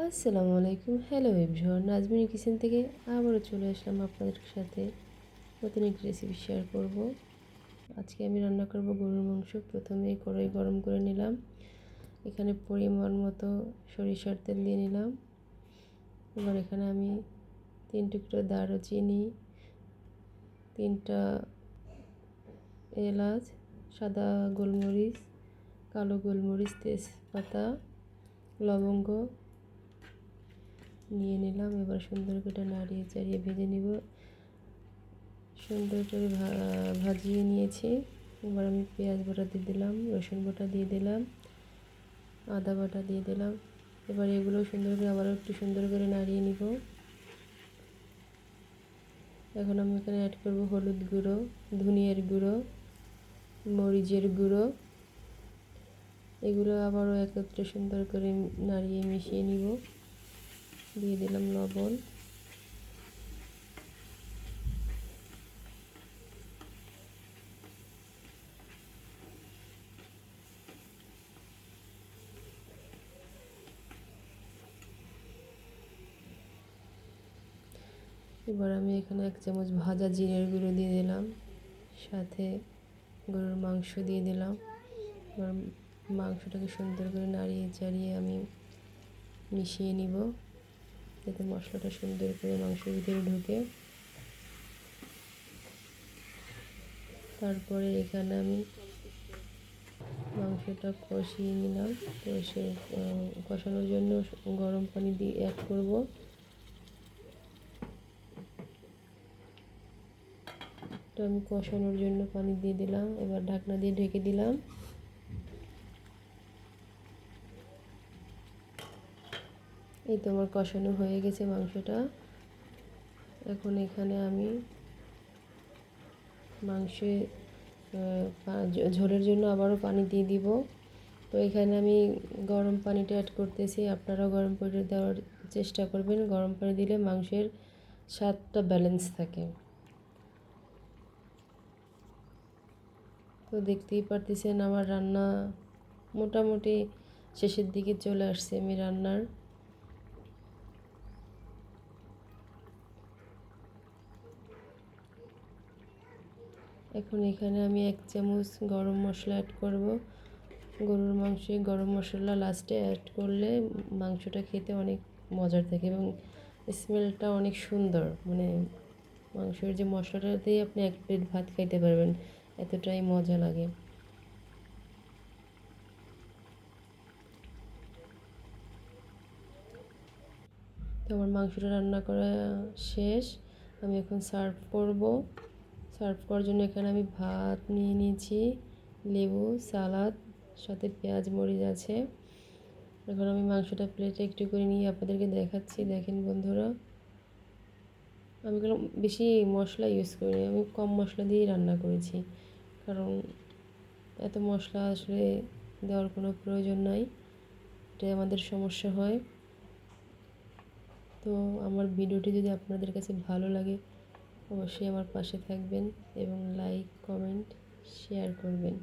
আসসালামু আলাইকুম hello everyone নাজমিনী kitchen থেকে আবারও চলে আসলাম আপনাদের সাথে নতুন একটি রেসিপি শেয়ার করব। আজকে আমি রান্না করব গরুর মাংস। প্রথমে কড়াই গরম করে নিলাম। এখানে পরিমাণ মতো সরিষার তেল দিয়ে নিলাম। এবার এখানে আমি তিন টুকরো দারুচিনি, তিনটা এলাচ, সাদা গোলমরিচ, কালো গোলমরিচ, তেজপাতা, লবঙ্গ নিয়ে নিলাম। এবার সুন্দর করে নাড়িয়ে চাড়িয়ে ভেজে নিব। সুন্দর করে ভাজিয়ে নিয়েছি। এবার আমি পেঁয়াজ বাটা দিয়ে দিলাম, রসুন বাটা দিয়ে দিলাম, আদা বাটা দিয়ে দিলাম। এবার এগুলো সুন্দর করে আবারও একটু সুন্দর করে নাড়িয়ে নিব। এখন আমি এখানে অ্যাড করব হলুদ গুঁড়ো, ধনিয়ার গুঁড়ো, মরিচের গুঁড়ো। এগুলো আবারও একত্রে সুন্দর করে নাড়িয়ে মিশিয়ে নিব। দিয়ে দিলাম লবণ। এবার আমি এখানে এক চামচ ভাজা জিরের গুঁড়ো দিয়ে দিলাম, সাথে গরুর মাংস দিয়ে দিলাম। এবার মাংসটাকে সুন্দর করে নাড়িয়ে চাড়িয়ে আমি মিশিয়ে নিব। যাতে মশলাটা সুন্দর করে মাংসের ভিতরে ঢুকে। তারপরে এখানে আমি মাংসটা কষিয়ে নিলাম। কষে কষানোর জন্য গরম পানি দিয়ে অ্যাড করব। তো আমি কষানোর জন্য পানি দিয়ে দিলাম। এবার ঢাকনা দিয়ে ঢেকে দিলাম। এই তো আমার কষানো হয়ে গেছে মাংসটা। এখন এখানে আমি মাংসে ঝোলের জন্য আবারও পানি দিয়ে দিব। তো এখানে আমি গরম পানিটা অ্যাড করতেছি। আপনারাও গরম পানিটা দেওয়ার চেষ্টা করবেন। গরম পানি দিলে মাংসের স্বাদটা ব্যালেন্স থাকে। তো দেখতেই পারতেছেন আমার রান্না মোটামুটি শেষের দিকে চলে আসছে আমি রান্নার। এখন এখানে আমি এক চামচ গরম মশলা অ্যাড করব। গরুর মাংসে গরম মশলা লাস্টে অ্যাড করলে মাংসটা খেতে অনেক মজার থাকে এবং স্মেলটা অনেক সুন্দর। মানে মাংসের যে মশলাটা দিয়ে আপনি এক প্লেট ভাত খাইতে পারবেন, এতটাই মজা লাগে। তো আমার মাংসটা রান্না করা শেষ। আমি এখন সার্ভ করব। সার্ভ করার জন্য এখানে আমি ভাত নিয়ে নিয়েছি, লেবু, সালাদ, সাথে পেঁয়াজ, মরিচ আছে। এখন আমি মাংসটা প্লেটে একটু করে নিয়ে আপনাদেরকে দেখাচ্ছি। দেখেন বন্ধুরা, আমি কোনো বেশি মশলা ইউজ করিনি, আমি কম মশলা দিয়েই রান্না করেছি। কারণ এত মশলা আসলে দেওয়ার কোনো প্রয়োজন নাই, এটাই আমাদের সমস্যা হয়। তো আমার ভিডিওটি যদি আপনাদের কাছে ভালো লাগে অবশ্যই আমার পাশে থাকবেন এবং লাইক কমেন্ট শেয়ার করবেন।